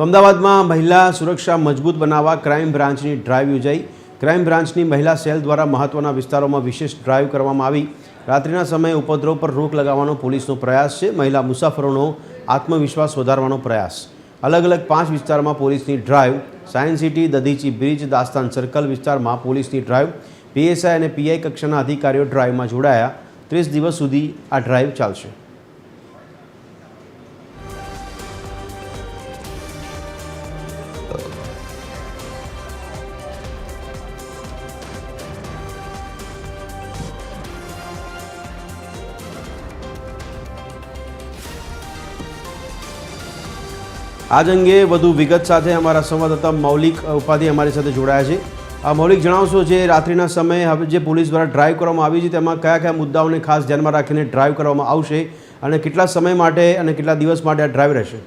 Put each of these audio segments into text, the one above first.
તો અમદાવાદમાં મહિલા સુરક્ષા મજબૂત બનાવવા ક્રાઇમ બ્રાન્ચની ડ્રાઈવ યોજાઈ. ક્રાઇમ બ્રાન્ચની મહિલા સેલ દ્વારા મહત્ત્વના વિસ્તારોમાં વિશેષ ડ્રાઈવ કરવામાં આવી. રાત્રિના સમયે ઉપદ્રવ પર રોક લગાવવાનો પોલીસનો પ્રયાસ છે. મહિલા મુસાફરોનો આત્મવિશ્વાસ વધારવાનો પ્રયાસ. અલગ અલગ પાંચ વિસ્તારમાં પોલીસની drive science city Dadhichi bridge Dastan circle વિસ્તારમાં પોલીસની ડ્રાઈવ પીએસઆઈ અને પીઆઈ કક્ષાના અધિકારીઓ ડ્રાઈવમાં જોડાયા. ત્રીસ દિવસ સુધી આ ડ્રાઈવ ચાલશે. આજ અંગે વધુ વિગત સાથે અમારા સંવાદદાતા મૌલિક ઉપાધિ અમારી સાથે જોડાયા છે. આ મૌલિક, જણાવશો જે રાત્રિના સમયે હવે જે પોલીસ દ્વારા ડ્રાઈવ કરવામાં આવી છે, તેમાં કયા કયા મુદ્દાઓને ખાસ ધ્યાનમાં રાખીને ડ્રાઈવ કરવામાં આવશે અને કેટલા સમય માટે અને કેટલા દિવસ માટે આ ડ્રાઈવ રહેશે?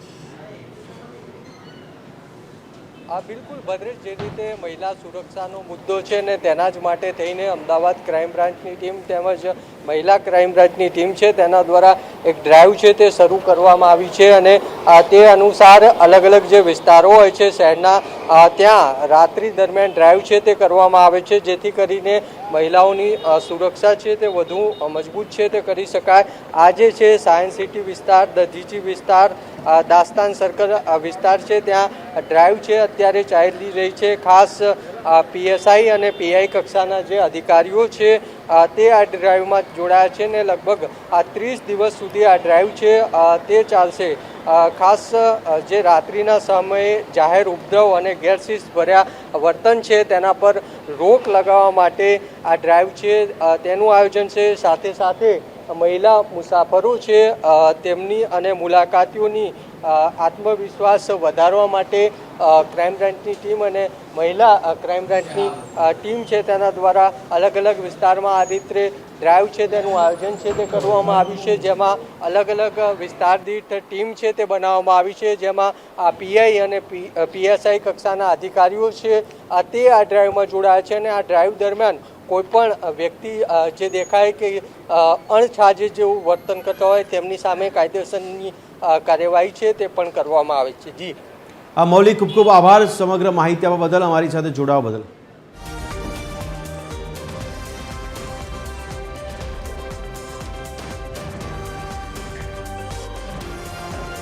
આ બિલકુલ. ભદ્રેશ, જે રીતે મહિલા સુરક્ષાનો મુદ્દો છે ને તેના જ માટે થઈને અમદાવાદ ક્રાઇમ બ્રાન્ચની ટીમ તેમજ મહિલા ક્રાઇમ બ્રાન્ચની ટીમ છે, તેના દ્વારા એક ડ્રાઈવ છે તે શરૂ કરવામાં આવી છે અને તે અનુસાર અલગ અલગ જે વિસ્તારો હોય છે શહેરના ત્યાં રાત્રિ દરમિયાન ડ્રાઈવ છે તે કરવામાં આવે છે, જેથી કરીને મહિલાઓની સુરક્ષા છે તે વધુ મજબૂત છે તે કરી શકાય. આજે છે સાયન્સ સિટી વિસ્તાર દધીચી વિસ્તાર દાસ્તાન સર્કલ વિસ્તાર છે, ત્યાં ડ્રાઈવ છે, અત્યારે ચાલી રહી છે. ખાસ પીએસઆઈ અને પીઆઈ કક્ષાના જે અધિકારીઓ છે તે આ ડ્રાઈવમાં જોડાયા છે ને લગભગ આ ત્રીસ દિવસ સુધી આ ડ્રાઈવ છે તે ચાલશે. ખાસ જે રાત્રિના સમયે જાહેર ઉપદ્રવ અને ગેરશિસ્ત ભર્યા વર્તન છે, તેના પર રોક લગાવવા માટે આ ડ્રાઈવ છે તેનું આયોજન છે. સાથે સાથે મહિલા મુસાફરો છે તેમની અને મુલાકાતીઓની આત્મવિશ્વાસ વધારવા માટે ક્રાઇમ બ્રાન્ચની ટીમ અને મહિલા ક્રાઇમ બ્રાન્ચની ટીમ છે તેના દ્વારા અલગ અલગ વિસ્તારમાં આ રીતે ડ્રાઈવ છે તેનું આયોજન છે તે કરવામાં આવ્યું છે. જેમાં અલગ અલગ વિસ્તાર દીઠ ટીમ છે તે બનાવવામાં આવી છે. જેમાં આ પીઆઈ અને પીએસઆઈ કક્ષાના અધિકારીઓ છે. તે આ ડ્રાઈવમાં જોડાયા છે અને આ ડ્રાઈવ દરમિયાન કોઈપણ વ્યક્તિ જે દેખાય કે અણછાજે જેવું વર્તન કરતા હોય, તેમની સામે કાયદેસરની કાર્યવાહી છે તે પણ કરવામાં આવે છે. જી. આ મૌલિક ખૂબ ખૂબ આભાર. સમગ્ર માહિતી આપવા બદલ અમારી સાથે જોડાવા બદલ.